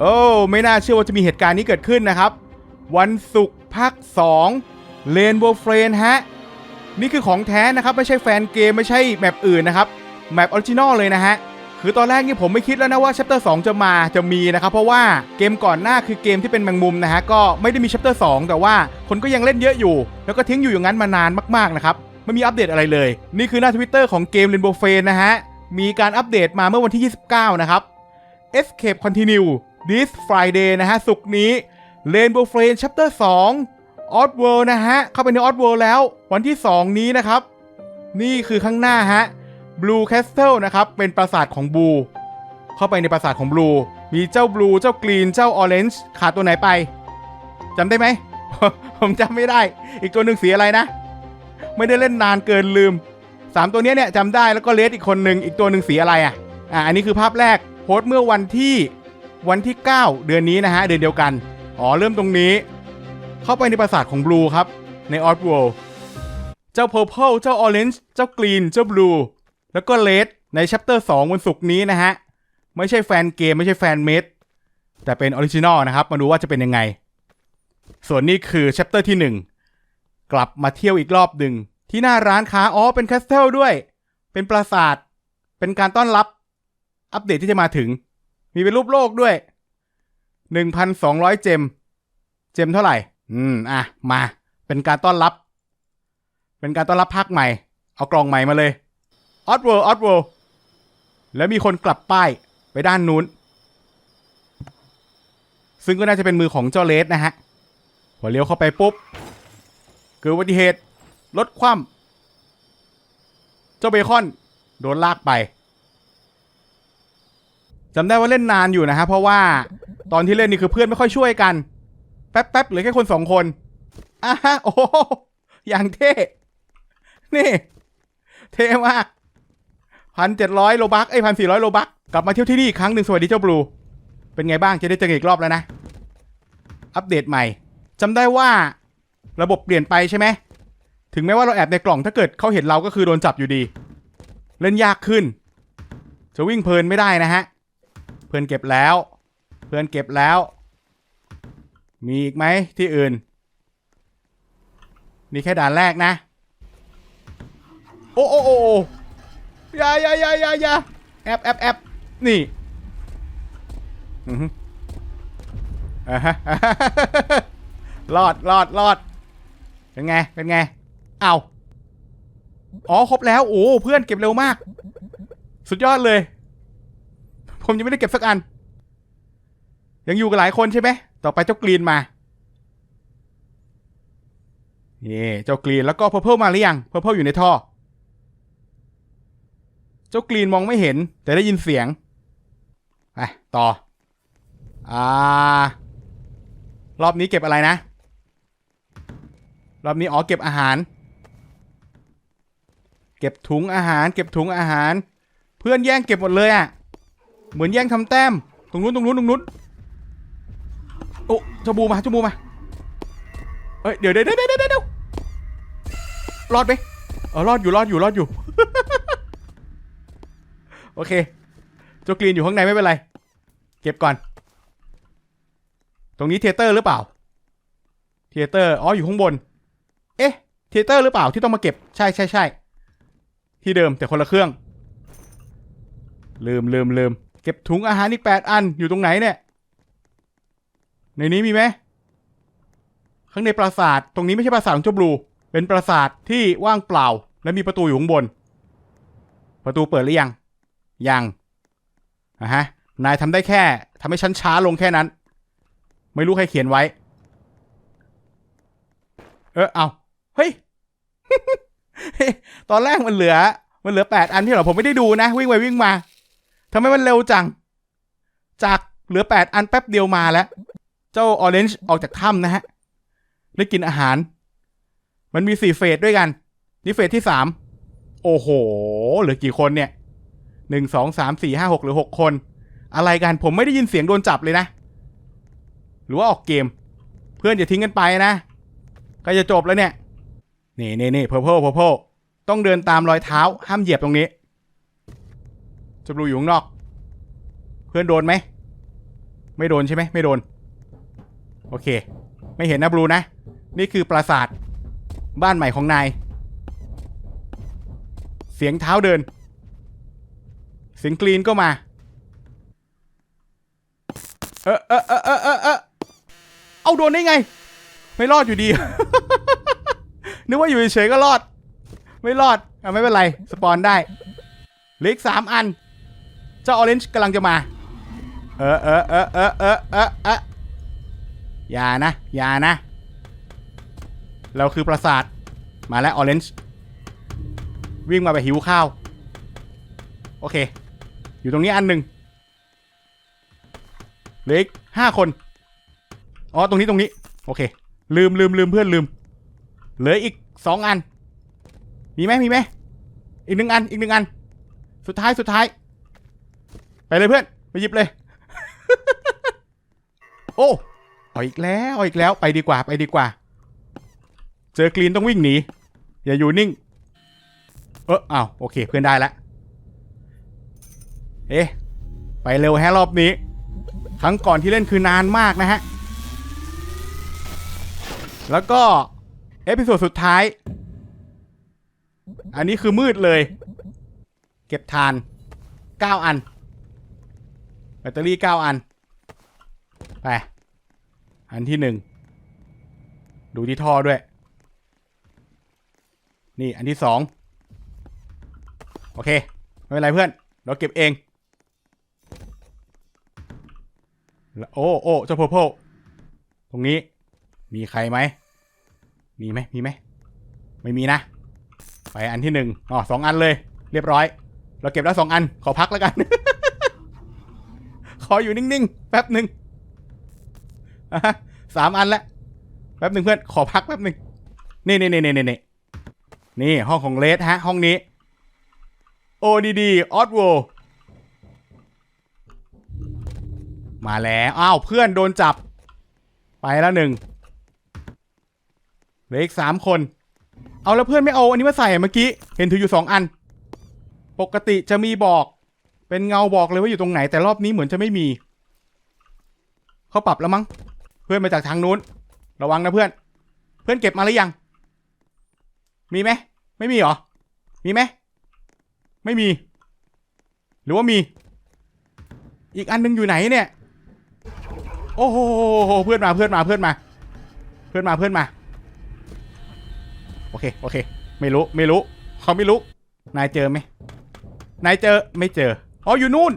โอ้ไม่น่าเชื่อว่าจะมีเหตุการณ์นี้เกิดขึ้นนะครับ วันศุกร์ภาค2เลนโบเฟรนฮะ นี่คือของแท้นะครับ ไม่ใช่แฟนเกมไม่ใช่แมปอื่นนะครับแมปออริจินอลเลยนะฮะ คือตอนแรกนี่ผมไม่คิดแล้วนะว่า chapter 2จะมาจะมีนะครับ เพราะว่าเกมก่อนหน้าคือเกมที่เป็นแมงมุมนะฮะ ก็ไม่ได้มี chapter 2แต่ว่าคนก็ยังเล่นเยอะอยู่ แล้วก็ทิ้งอยู่อย่างนั้นมานานมากๆนะครับไม่มีอัปเดตอะไรเลย นี่คือหน้าทวิตเตอร์ของเกม Rainbow f r a n นะฮะมีการอัปเดตมาเมื่อวันที่ 29 นะครับ Escape Continue this Friday นะฮะศุกนี้ Rainbow f r a n Chapter 2 Odd World นะฮะ เข้าไปใน Odd World แล้ว วันที่ 2 นี้นะครับ นี่คือข้างหน้าฮะ Blue Castle นะครับ เป็นปราสาทของบลูเข้าไปในปราสาทของบลูมีเจ้าบลูเจ้ากรีน เจ้าออเรนจ์ขาดตัวไหนไปจำได้ไหม ผมจำไม่ได้ อีกตัวหนึ่งสีอะไรนะ ไม่ได้เล่นนานเกินลืมสามตัวเนี้ยเนี่ยจำได้แล้วก็เลสอีกคนหนึ่งอีกตัวหนึ่งสีอะไรอะอ่าอันนี้คือภาพแรกโพสต์เมื่อวันที่ วันที่ 9 เดือนนี้นะฮะ เดือนเดียวกัน อ๋อ เริ่มตรงนี้ เข้าไปในปราสาทของบลูครับ ในออส w ว r l d เจ้า Purple เจ้า Orange เจ้า Green เจ้า Blue แล้วก็เลดใน Chapter 2วันศุกร์นี้นะฮะ ไม่ใช่แฟนเกมไม่ใช่แฟนเมดแต่เป็นออริจินอลนะครับ มาดูว่าจะเป็นยังไง ส่วนนี้คือ Chapter ที่ 1 กลับมาเที่ยวอีกรอบหนึ่งที่หน้าร้านค้าอ๋อเป็นแคสเทลด้วย เป็นปราสาท เป็นการต้อนรับอัปเดตที่จะมาถึง มีเป็นรูปโลกด้วย 1,200 เจม เจมเท่าไหร่ อืม อะ มา เป็นการต้อนรับ เป็นการต้อนรับภาคใหม่ เอากล่องใหม่มาเลยออ w เวิร์ออ w เวิร์แล้วมีคนกลับป้ายไปด้านนู้น ซึ่งก็น่าจะเป็นมือของเจ้าเลสนะฮะ พอเลี้ยวเข้าไปปุ๊บ เกิดอุบัติเหตุรถคว่ำเจ้าเบคอน โดนลากไป จำได้ว่าเล่นนานอยู่นะฮะเพราะว่าตอนที่เล่นนี่คือเพื่อนไม่ค่อยช่วยกันแป๊บแป๊บๆเหลือแค่คนสองคนอะฮะโอ้อย่างเท่นี่ เท่มากพันเจ็ดร้อยโลบักไอพันสี่ร้อยโลบักกลับมาเที่ยวที่นี่อีกครั้งหนึ่งสวัสดีเจ้าบลู เป็นไงบ้างจะได้เจออีกรอบแล้วนะ อัปเดตใหม่จำได้ว่าระบบเปลี่ยนไปใช่ไหมถึงแม้ว่าเราแอบในกล่องถ้าเกิดเขาเห็นเราก็คือโดนจับอยู่ดี เล่นยากขึ้น จะวิ่งเพลินไม่ได้นะฮะ พื่อนเก็บแล้ว เพื่อนเก็บแล้ว มีอีกไหมที่อื่น นี่แค่ด่านแรกนะ โอ้โอ้โอ้อ้อยาอยาอยาอยาอยาแอบแอบแอบนี่อือฮึอ่าฮะรอดรอดรอดเป็นไง เป็นไง เอาอ๋อ ครบแล้ว โอ้ เพื่อนเก็บเร็วมาก สุดยอดเลย ผมยังไม่ได้เก็บสักอัน ยังอยู่กับหลายคนใช่ไหม ต่อไปเจ้ากรีนมานี่เจ้ากรีนแล้วก็เพอร์เพลมาหรือยังเพอร์เพลอยู่ในท่อ เจ้ากรีนมองไม่เห็น แต่ได้ยินเสียงไปต่อ อ่า รอบนี้เก็บอะไรนะ รอบนี้อ๋อเก็บอาหาร เก็บถุงอาหาร เก็บถุงอาหาร เพื่อนแย่งเก็บหมดเลยอะ่ะ เหมือนแย่งทำแต้ม ตรงนู้นตรงนู้นตรงนู้นโอ้เจ้าบูมาเจ้าบูมาเอ้ยเดี๋ยวเดี๋ยวเดี๋ยวเดี๋ยวเดี๋ยวรอดไหมเออรอดอยู่รอดอยู่รอดอยู่ โอเคเจ้ากรีนอยู่ข้างในไม่เป็นไร เก็บก่อน ตรงนี้เทเตอร์หรือเปล่า เทเตอร์อ๋ออยู่ข้างบน เอ๊ะเทเตอร์หรือเปล่าที่ต้องมาเก็บใช่ใช่ใช่ที่เดิมแต่คนละเครื่อง ลืมลืมลืม เก็บถุงอาหารอีกแปดอันอยู่ตรงไหนเนี่ย ในนี้มีไหมข้างในปราสาท ตรงนี้ไม่ใช่ปราสาทของเจ้าบลู เป็นปราสาทที่ว่างเปล่า และมีประตูอยู่ข้างบน ประตูเปิดหรือยัง ยังอะฮะ นายทำได้แค่ ทำให้ฉันช้าลงแค่นั้น ไม่รู้ใครเขียนไว้ เออ เอาเฮ้ย ตอนแรกมันเหลือ มันเหลือแปดอันที่เหรอ ผมไม่ได้ดูนะ วิ่งไปวิ่งมา ทำไมมันเร็วจัง จากเหลือแปดอันแป๊บเดียวมาแล้ว เจ้าออเรนจ์ออกจากถ้ำนะฮะ ได้กินอาหาร มันมีสี่เฟสด้วยกัน นี่เฟสที่สาม โอ้โห เหลือกี่คนเนี่ย หนึ่งสองสามสี่ห้าหกหรือหกคน อะไรกัน ผมไม่ได้ยินเสียงโดนจับเลยนะ หรือว่าออกเกม เพื่อนอย่าทิ้งกันไปนะ ก็จะจบแล้วเนี่ย นี่นี่นี่เพอร์เพลเพอร์เพลต้องเดินตามรอยเท้า ห้ามเหยียบตรงนี้ จะบลูอยู่ข้างนอก เพื่อนโดนไหม ไม่โดนใช่ไหมไม่โดน โอเค ไม่เห็นนะบลูนะ นี่คือปราสาท บ้านใหม่ของนาย เสียงเท้าเดิน เสียงกรีนก็มา เออเออเออเออเออเออเอาโดนได้ไง ไม่รอดอยู่ดี นึกว่าอยู่เฉยๆก็รอด ไม่รอดอะไม่เป็นไร สปอนได้เหลืออีกสามอัน เจ้าออเรนจ์กำลังจะมา เออเออเออเออเออเออเอออย่านะ อย่านะ เราคือปราสาท มาแล้วออเรนจ์วิ่งมาแบบหิวข้าว โอเค อยู่ตรงนี้อันหนึ่งเหลืออีกห้าคน อ๋อ ตรงนี้ตรงนี้ โอเค ลืมลืมลืมเพื่อนลืม เหลืออีกสองอัน มีไหมมีไหม อีกหนึ่งอัน อีกหนึ่งอัน สุดท้ายสุดท้าย ไปเลยเพื่อน ไปหยิบเลย โอ้เอาอีกแล้วเอาอีกแล้วไปดีกว่าไปดีกว่า เจอกรีนต้องวิ่งหนี อย่าอยู่นิ่ง เออเอาโอเคเพื่อนได้แล้วเอ๊ะไปเร็วแฮะรอบนี้ ครั้งก่อนที่เล่นคือนานมากนะฮะ แล้วก็ เอพิโซดสุดท้าย อันนี้คือมืดเลย เก็บทาน 9 อัน ตเตอรี่9อัน ไป อันที่หนึ่ง ดูที่ท่อด้วย นี่อันที่สอง โอเค ไม่เป็นไรเพื่อน เราเก็บเอง โอ้โอ้เจ้าโพโพตรงนี้ มีใครไหม มีไหม มีไหม ไม่มีนะ ไปอันที่หนึ่งอ๋อสองอันเลย เรียบร้อย เราเก็บแล้วสองอัน ขอพักแล้วกัน ขออยู่นิ่งๆ แป๊บหนึ่งสามอันแล้วแป๊บหนึ่งเพื่อน ขอพักแป๊บหนึ่งนี่นี่นี่นี่นี่นี่ห้องของเลสฮะ ห้องนี้ ODD o d w o มาแล้ว อ้าว เพื่อนโดนจับ ไปแล้วหนึ่งเหลืออีกสามคน เอาแล้วเพื่อนไม่เอาอันนี้มาใส่เมื่อกี้ เห็นถืออยู่สองอัน ปกติจะมีบอก เป็นเงาบอกเลยว่าอยู่ตรงไหนแต่รอบนี้เหมือนจะไม่มี เขาปรับแล้วมั้ง เพื่อนมาจากทางนู้น ระวังนะเพื่อน เพื่อนเก็บมาหรือยัง มีไหม ไม่มีหรอ มีไหม ไม่มี หรือว่ามี อีกอันหนึงอยู่ไหนเนี่ย โอ้โห เพื่อนมา เพื่อนมา เพื่อนมา เพื่อนมา เพื่อนมา โอเค โอเค ไม่รู้ ไม่รู้ เขาไม่รู้ นายเจอไหมนายเจอ ไม่เจอ อ๋ออยู่นู่น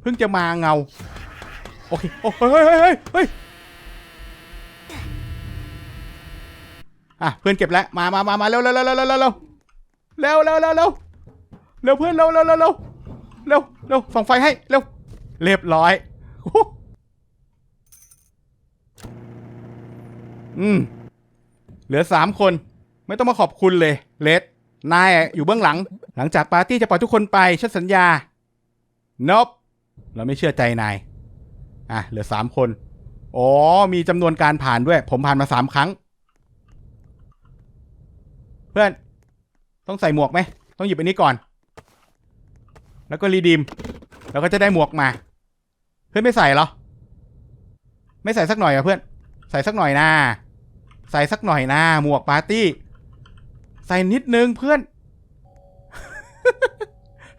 เพิ่งจะมาเงา โอเคโอ้เฮ้ยเฮ้ยเฮ้ยเฮ้ยอะเพื่อนเก็บแล้ว มามามามาเร็วเร็วเร็วเร็วเร็วเร็วเร็วเร็วเร็วเร็วเร็วเร็วเพื่อนเร็วเร็วเร็วเร็วเร็วเร็วส่องไฟให้เร็วเรียบร้อยอืมเหลือสามคน ไม่ต้องมาขอบคุณเลยเลดนายอยู่เบื้องหลัง หลังจากปาร์ตี้จะปล่อยทุกคนไปฉันสัญญานบเราไม่เชื่อใจนาย อะ เหลือสามคน อ๋อ มีจำนวนการผ่านด้วย ผมผ่านมาสามครั้ง เพื่อน ต้องใส่หมวกไหม ต้องหยิบอันนี้ก่อน แล้วก็รีดีม แล้วก็จะได้หมวกมา เพื่อนไม่ใส่เหรอ ไม่ใส่สักหน่อยอะเพื่อน ใส่สักหน่อยนะ ใส่สักหน่อยนะ หมวกปาร์ตี้ ใส่นิดนึงเพื่อน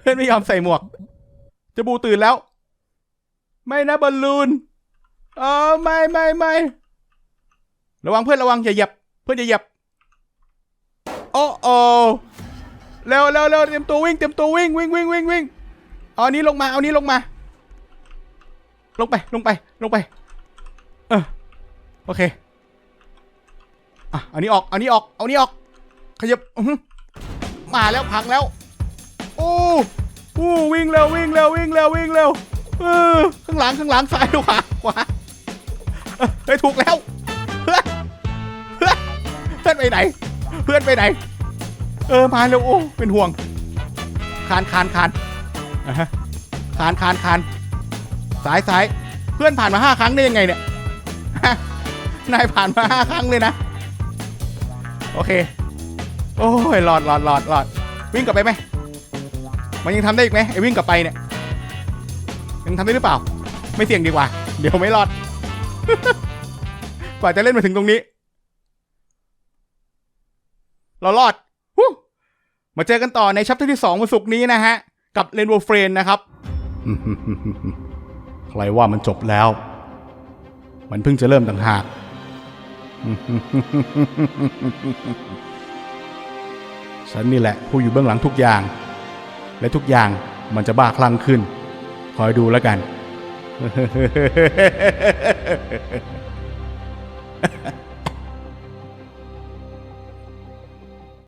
เพื่อนไม่ยอมใส่หมวกจะบูตื่นแล้ว ไม่นะบอลลูนเออไม่ไม่ไม่ระวังเพื่อนระวังอย่าเหยียบเพื่อนอย่าเหยียบโอ้โอเร็วเร็วเร็วเตรียมตัววิ่งเตรียมตัววิ่งวิ่งวิ่งวิ่งวิ่งเอาอันนี้ลงมาเอานี้ลงมา ลงไปลงไปลงไป เออโอเคอะเอานี้ออกเอานี้ออกเอานี้ออกขยับมาแล้วพังแล้ว โอ้โอ้วิ่งเร็ววิ่งเร็ววิ่งเร็ววิ่งเร็วเออข้างหลังข้างหลังซ้ายขวาขวาเออเฮ้ยถูกแล้วเพื่อนเพื่อนเพื่อนไปไหน เพื่อนไปไหน เออมาเร็วโอ้เป็นห่วงคานคานคานอ่าฮะคานคานคานซ้ายซ้ายเพื่อนผ่านมาห้าครั้งได้ยังไงเนี่ยนายผ่านมาห้าครั้งเลยนะ โอเค โอ้ยหลอดหลอดหลอดหลอดวิ่งกลับไปไหม มันยังทำได้อีกไหมไอ้วิ่งกลับไปเนี่ยยังทำได้หรือเปล่า ไม่เสี่ยงดีกว่า เดี๋ยวไม่รอด กว่าจะเล่นมาถึงตรงนี้ เรารอดมาเจอกันต่อในชัปเตอร์ที่2วันศุกร์นี้นะฮะ กับเรนโบว์เฟรนนะครับ ใครว่ามันจบแล้ว มันเพิ่งจะเริ่มต่างหากฉันนี่แหละ ผู้อยู่เบื้องหลังทุกอย่าง และทุกอย่างมันจะบ้าคลั่งขึ้น คอยดูแล้วกัน